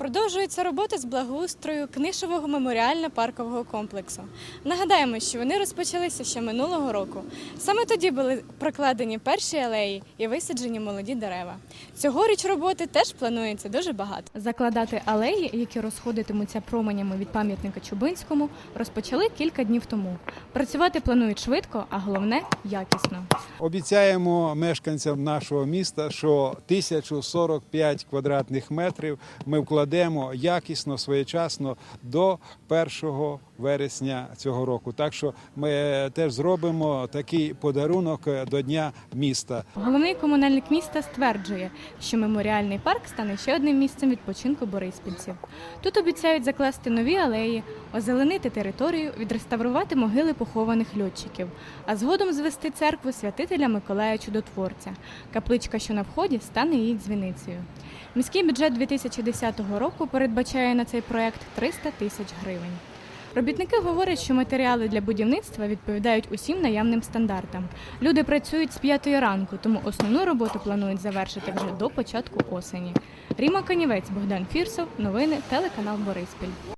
Продовжується робота з благоустрою книжового меморіально-паркового комплексу. Нагадаємо, що вони розпочалися ще минулого року. Саме тоді були прокладені перші алеї і висаджені молоді дерева. Цьогоріч роботи теж планується дуже багато. Закладати алеї, які розходитимуться променями від пам'ятника Чубинському, розпочали кілька днів тому. Працювати планують швидко, а головне якісно. Обіцяємо мешканцям нашого міста, що 1045 квадратних метрів ми вкладемо якісно, своєчасно до 1 вересня цього року. Так що ми теж зробимо такий подарунок до Дня міста. Головний комунальник міста стверджує, що меморіальний парк стане ще одним місцем відпочинку бориспільців. Тут обіцяють закласти нові алеї, озеленити територію, відреставрувати могили похованих льотчиків, а згодом звести церкву святителя Миколая Чудотворця. Капличка, що на вході, стане її дзвіницею. Міський бюджет 2010 року передбачає на цей проект 300 тисяч гривень. Робітники говорять, що матеріали для будівництва відповідають усім наявним стандартам. Люди працюють з п'ятої ранку, тому основну роботу планують завершити вже до початку осені. Ріма Канівець, Богдан Фірсов, новини, телеканал Бориспіль.